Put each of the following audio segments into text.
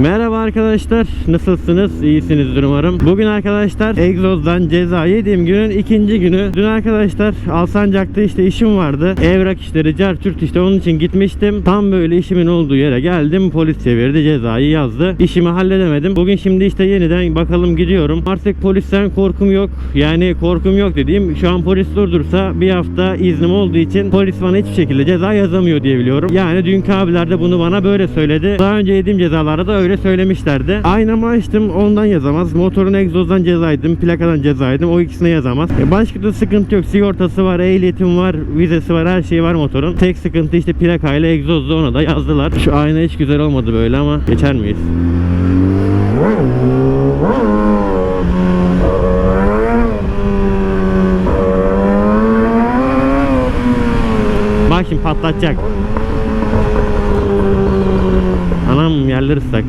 Merhaba arkadaşlar. Nasılsınız? İyisinizdir umarım. Bugün arkadaşlar egzozdan ceza yediğim günün ikinci günü. Dün arkadaşlar Alsancak'ta işte işim vardı. Evrak işleri, cartürt işte onun için gitmiştim. Tam böyle işimin olduğu yere geldim. Polis çevirdi cezayı yazdı. İşimi halledemedim. Bugün şimdi işte yeniden bakalım gidiyorum. Artık polisten korkum yok. Yani korkum yok dediğim şu an polis durdursa bir hafta iznim olduğu için polis bana hiçbir şekilde ceza yazamıyor diye biliyorum. Yani dünkü abiler de bunu bana böyle söyledi. Daha önce yediğim cezalarda da öyle söylemişlerdi. Aynamı açtım ondan yazamaz. Motorun egzozdan cezaydım. Plakadan cezaydım. O ikisine yazamaz. E başka da sıkıntı yok. Sigortası var, ehliyetim var, vizesi var, her şey var motorun. Tek sıkıntı işte plakayla egzozda ona da yazdılar. Şu ayna hiç güzel olmadı böyle ama geçer miyiz? Bak şimdi patlatacak. Anam yerler ıslak.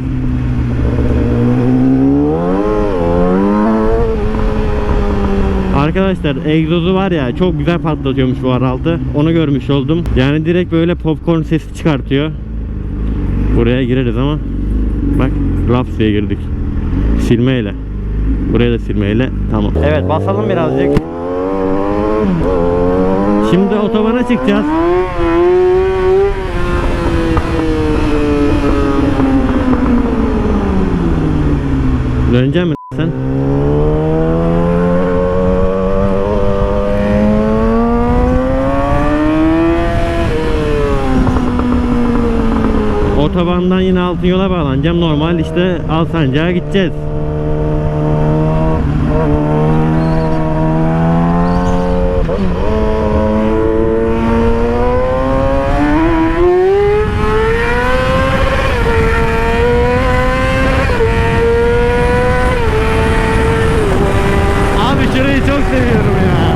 Arkadaşlar egzozu var ya çok güzel patlatıyormuş bu R6. Onu görmüş oldum. Yani direkt böyle popcorn sesi çıkartıyor. Buraya gireriz ama bak laps girdik. Silmeyle. Buraya da silmeyle. Tamam. Evet basalım birazcık. Şimdi otobana çıkacağız. Dönecek mi sen? Otobandan yine altın yola bağlanacağım. Normal işte Alsancak'a gideceğiz. Abi şurayı çok seviyorum ya.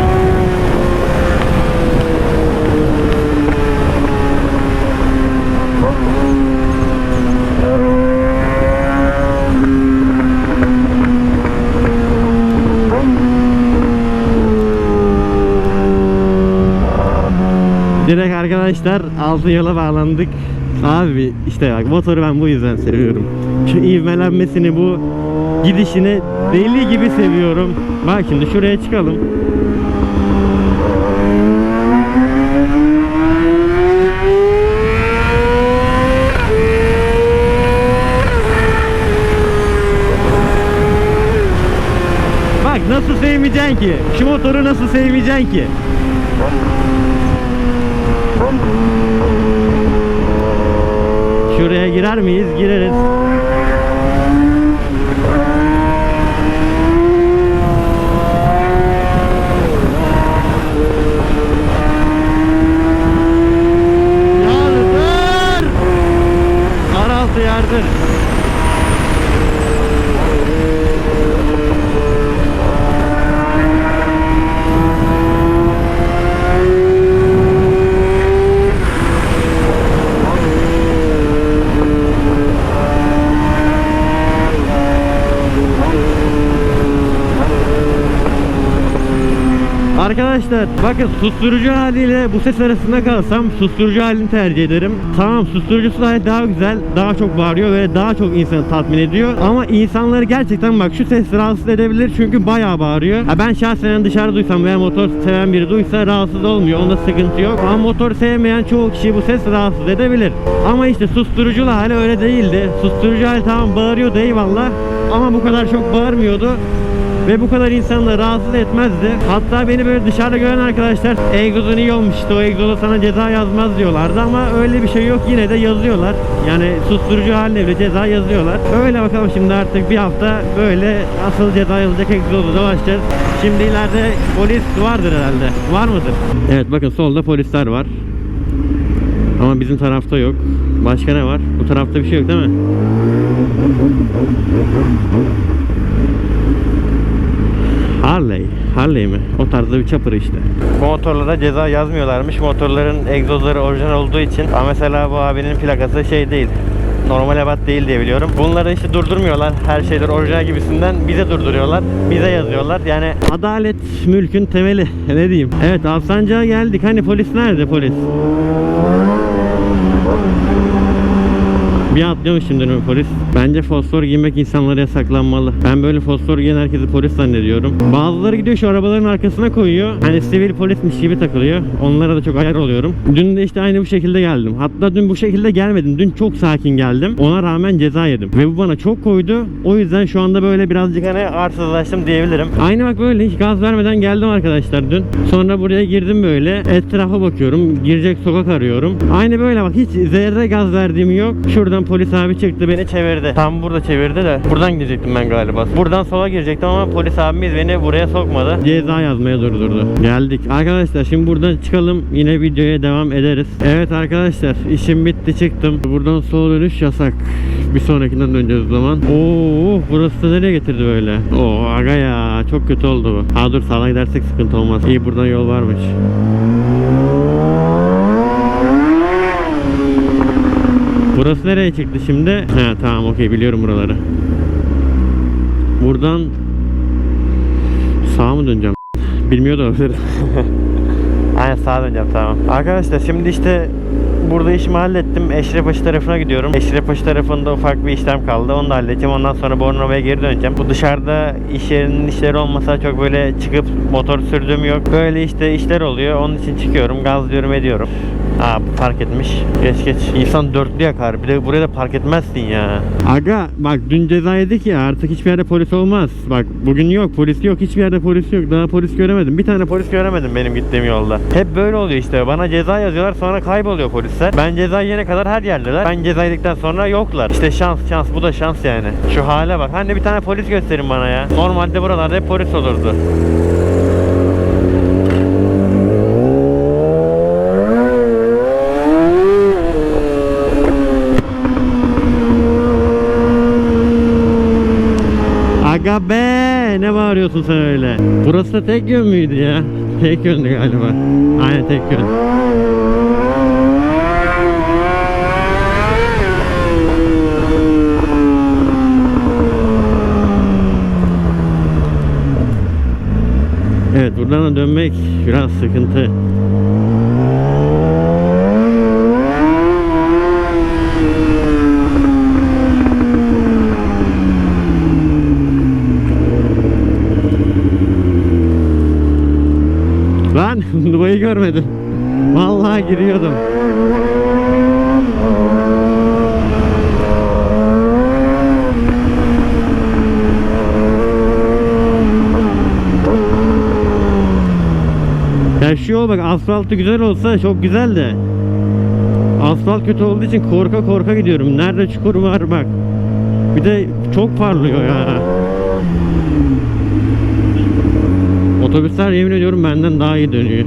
Direkt arkadaşlar altın yola bağlandık. Abi işte bak motoru ben bu yüzden seviyorum. Şu ivmelenmesini bu gidişini deli gibi seviyorum. Bak şimdi şuraya çıkalım. Bak nasıl sevmeyeceksin ki? Şu motoru nasıl sevmeyeceksin ki? Şuraya girer miyiz? Gireriz. Bakın susturucu haliyle bu ses arasında kalsam susturucu halini tercih ederim. Tamam susturucusu da daha güzel, daha çok bağırıyor ve daha çok insanı tatmin ediyor. Ama insanları gerçekten bak şu ses rahatsız edebilir çünkü bayağı bağırıyor. Ha ben şahsen dışarı duysam veya motor seven biri duysa rahatsız olmuyor. Onda sıkıntı yok. Ama motor sevmeyen çoğu kişi bu ses rahatsız edebilir. Ama işte susturucu hali öyle değildi. Susturucu hali tamam bağırıyordu eyvallah. Ama bu kadar çok bağırmıyordu. Ve bu kadar insanları rahatsız etmezdi. Hatta beni böyle dışarıda gören arkadaşlar egzozun iyi olmuş işte o egzoza sana ceza yazmaz diyorlardı ama öyle bir şey yok yine de yazıyorlar. Yani susturucu haline bile ceza yazıyorlar. Öyle bakalım şimdi artık bir hafta böyle asıl ceza yazacak egzozu dolaşacağız. Şimdi ileride polis vardır herhalde. Var mıdır? Evet bakın solda polisler var. Ama bizim tarafta yok. Başka ne var? Bu tarafta bir şey yok değil mi? Harley. Harley mi? O tarzda bir çapır işte. Bu motorlara ceza yazmıyorlarmış. Motorların egzozları orijinal olduğu için. Ama mesela bu abinin plakası şey değil. Normal ebat değil diye biliyorum. Bunları işte durdurmuyorlar. Her şeyler orijinal gibisinden bize durduruyorlar. Bize yazıyorlar. Yani adalet mülkün temeli. Ne diyeyim? Evet Alsancak'a geldik. Hani polis nerede polis? Bir atlıyormuş şimdi önüme polis. Bence fosfor giymek insanlara yasaklanmalı. Ben böyle fosfor giyen herkesi polis zannediyorum. Bazıları gidiyor şu arabaların arkasına koyuyor. Hani sivil polismiş gibi takılıyor. Onlara da çok ayar oluyorum. Dün de işte aynı bu şekilde geldim. Hatta dün bu şekilde gelmedim. Dün çok sakin geldim. Ona rağmen ceza yedim. Ve bu bana çok koydu. O yüzden şu anda böyle birazcık hani arsızlaştım diyebilirim. Aynı bak böyle hiç gaz vermeden geldim arkadaşlar dün. Sonra buraya girdim böyle. Etrafa bakıyorum. Girecek sokak arıyorum. Aynı böyle bak hiç zerre gaz verdiğim yok. Şuradan polis abi çıktı beni çevirdi. Tam burada çevirdi de. Buradan gidecektim ben galiba. Buradan sola girecektim ama polis abimiz beni buraya sokmadı. Ceza yazmaya durdurdu. Geldik. Arkadaşlar şimdi buradan çıkalım. Yine videoya devam ederiz. Evet arkadaşlar işim bitti çıktım. Buradan sola dönüş yasak. Bir sonrakinden döneceğiz o zaman. Oo burası da nereye getirdi böyle? Oo aga ya çok kötü oldu bu. Ha dur sağdan gidersek sıkıntı olmaz. İyi buradan yol varmış. Burası nereye çıktı şimdi? He tamam okey biliyorum buraları. Buradan sağa mı döneceğim? Bilmiyor da olabilir. Aynen sağa döneceğim tamam. Arkadaşlar şimdi işte burada işimi hallettim. Eşrefpaşa tarafına gidiyorum. Eşrefpaşa tarafında ufak bir işlem kaldı. Onu da halledeceğim. Ondan sonra Bornova'ya geri döneceğim. Bu dışarıda iş yerinin işleri olmasa çok böyle çıkıp motor sürdüğüm yok. Böyle işte işler oluyor. Onun için çıkıyorum. Gazlıyorum ediyorum. Bu park etmiş. Geç geç. İnsan dörtlü yakar. Bir de buraya da park etmezsin ya. Aga bak dün ceza yedik ya artık hiçbir yerde polis olmaz. Bak bugün yok polis yok hiçbir yerde polis yok. Daha polis göremedim. Bir tane polis göremedim benim gittiğim yolda. Hep böyle oluyor işte. Bana ceza yazıyorlar sonra kayboluyor polisler. Ben ceza yene kadar her yerdeler. Ben ceza yedikten sonra yoklar. İşte şans şans bu da şans yani. Şu hale bak. Hani bir tane polis gösterin bana ya. Normalde buralarda hep polis olurdu. Aga be ne bağırıyorsun sen öyle? Burası da tek yön müydü ya? Tek yöndü galiba. Aynen tek yön. Evet buradan da dönmek biraz sıkıntı. Görmedim. Vallahi giriyordum. Ya şu yol bak asfaltı güzel olsa çok güzel de Asfalt kötü olduğu için korka korka gidiyorum. Nerede çukur var bak. Bir de çok parlıyor ya. Otobüsler yemin ediyorum benden daha iyi dönüyor.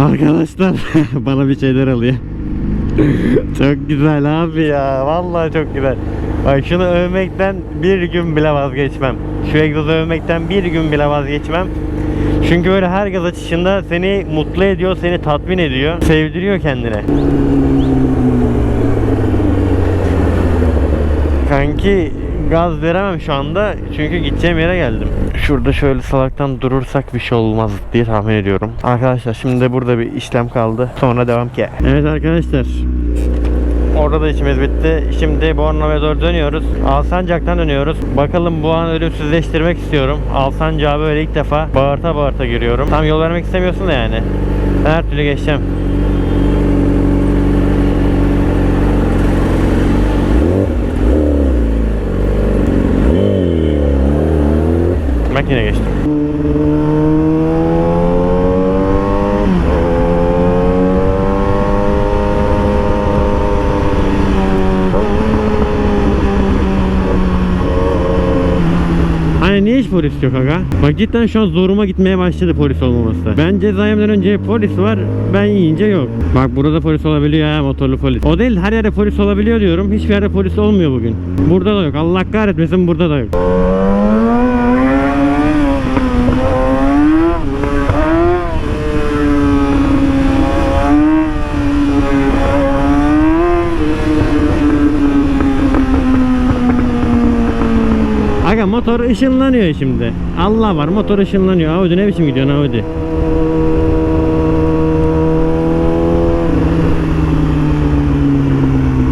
Arkadaşlar bana bir şeyler alıyor. çok güzel abi ya. Vallahi çok güzel. Bak şunu övmekten bir gün bile vazgeçmem. Şu egzozu övmekten bir gün bile vazgeçmem. Çünkü böyle her gaz açışında seni mutlu ediyor, seni tatmin ediyor. Sevdiriyor kendine. Kanki gaz veremem şu anda çünkü gideceğim yere geldim. Şurada şöyle salaktan durursak bir şey olmaz diye tahmin ediyorum. Arkadaşlar şimdi de burada bir işlem kaldı. Sonra devam ki. Evet arkadaşlar. Orada da işimiz bitti. Şimdi Bornova'ya doğru dönüyoruz. Alsancak'tan dönüyoruz. Bakalım bu an ölümsüzleştirmek istiyorum. Alsancak'a böyle ilk defa bağırta bağırta giriyorum. Tam yol vermek istemiyorsun da yani. Ben her türlü geçeceğim. Bak yine geçtim. Hani niye polis yok aga? Bak cidden şu an zoruma gitmeye başladı polis olmaması. Ben ceza yemeden önce polis var, ben yiyince yok. Bak burada polis olabiliyor ya motorlu polis. O değil her yerde polis olabiliyor diyorum. Hiçbir yerde polis olmuyor bugün. Burada da yok. Allah kahretmesin burada da yok. Aga motor ışınlanıyor şimdi. Allah var motor ışınlanıyor. Audi ne biçim gidiyorsun Audi?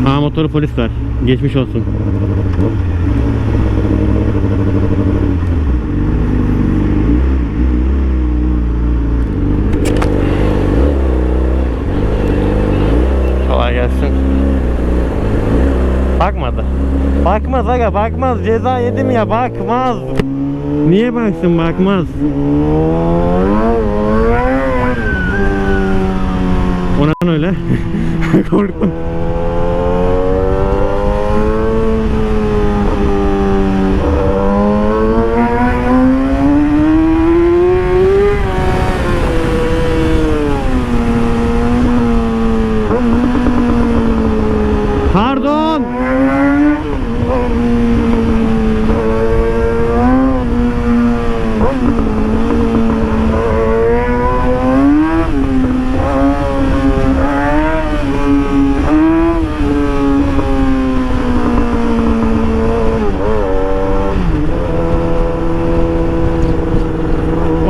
Aa motoru polis var. Geçmiş olsun. Kolay gelsin. Bakmadı. Bakmaz aga bakmaz. Ceza yedim ya bakmaz. Niye baksın bakmaz. Ona öyle. Korktum.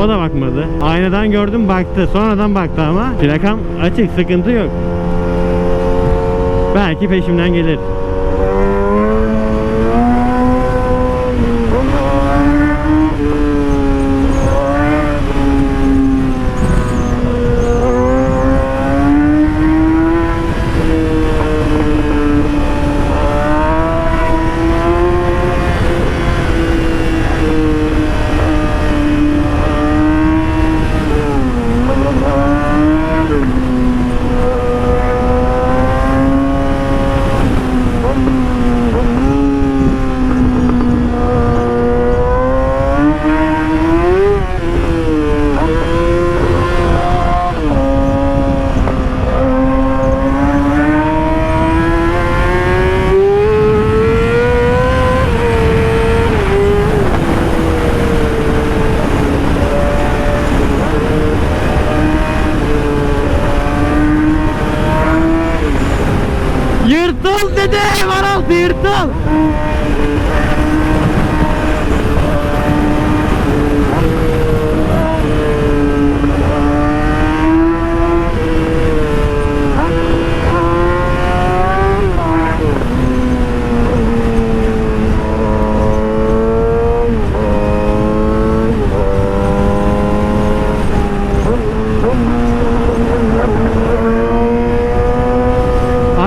O da bakmadı. Aynadan gördüm baktı. Sonradan baktı ama plakam açık sıkıntı yok. Belki peşimden gelir.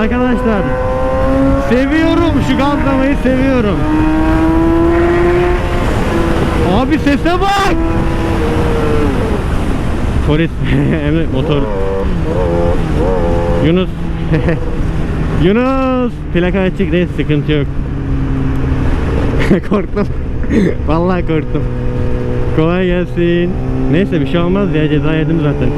Arkadaşlar seviyorum şu gazlamayı seviyorum. Abi sese bak. Polis Emre motor. Yunus. Yunus plaka açık değil sıkıntı yok. korktum. Vallahi korktum. Kolay gelsin. Neyse bir şey olmaz ya ceza yedim zaten.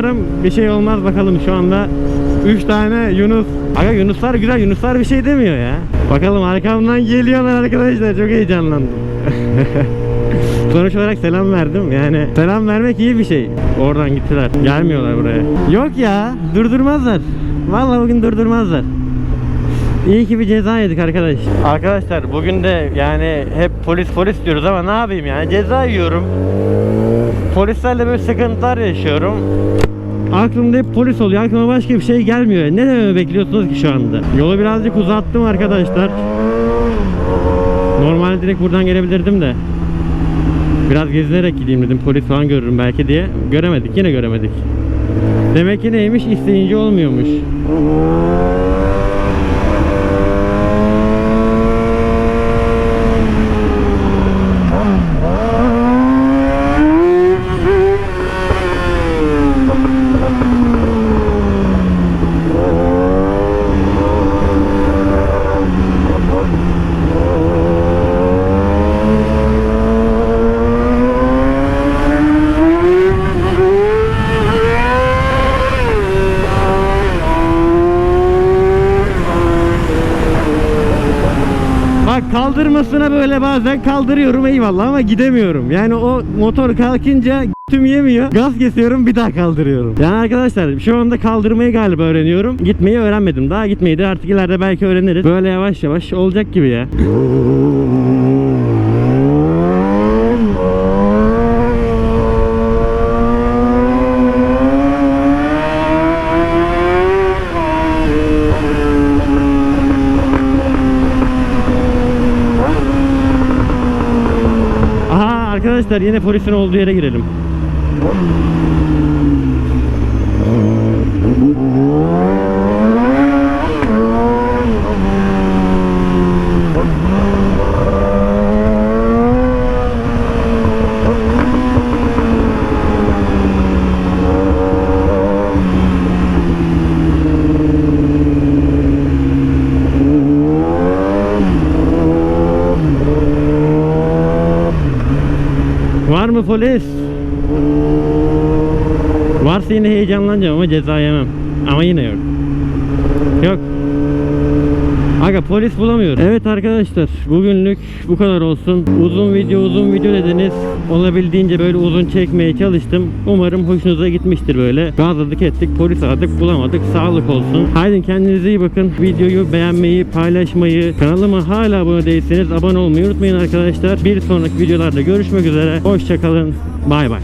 Umarım bir şey olmaz bakalım şu anda 3 tane Yunus. Aga Yunuslar güzel Yunuslar bir şey demiyor ya. Bakalım arkamdan geliyorlar arkadaşlar çok heyecanlandım. Sonuç olarak selam verdim. Yani selam vermek iyi bir şey. Oradan gittiler. Gelmiyorlar buraya. Yok ya durdurmazlar. Vallahi bugün durdurmazlar. İyi ki bir ceza yedik arkadaş. Arkadaşlar bugün de yani hep polis polis diyoruz ama ne yapayım yani ceza yiyorum. Polislerle böyle sıkıntılar yaşıyorum. Aklımda hep polis oluyor. Aklıma başka bir şey gelmiyor. Ne dememi bekliyorsunuz ki şu anda? Yolu birazcık uzattım arkadaşlar. Normalde direkt buradan gelebilirdim de. Biraz gezinerek gideyim dedim. Polis falan görürüm belki diye. Göremedik. Yine göremedik. Demek ki neymiş? İsteyince olmuyormuş. Böyle bazen kaldırıyorum eyvallah ama gidemiyorum. Yani o motor kalkınca tüm yemiyor. Gaz kesiyorum bir daha kaldırıyorum. Yani arkadaşlar şu anda kaldırmayı galiba öğreniyorum. Gitmeyi öğrenmedim. Daha gitmeyi de artık ileride belki öğreniriz. Böyle yavaş yavaş olacak gibi ya. Arkadaşlar yine polisin olduğu yere girelim. Var mı polis? Varsa yine heyecanlanacağım ama ceza yemem. Ama yine yok. Yok. Aga polis bulamıyorum. Evet arkadaşlar bugünlük bu kadar olsun. Uzun video uzun video dediniz. Olabildiğince böyle uzun çekmeye çalıştım. Umarım hoşunuza gitmiştir böyle. Gazladık ettik polis aradık bulamadık. Sağlık olsun. Haydi kendinize iyi bakın. Videoyu beğenmeyi paylaşmayı kanalıma hala abone değilseniz abone olmayı unutmayın arkadaşlar. Bir sonraki videolarda görüşmek üzere. Hoşçakalın. Bay bay.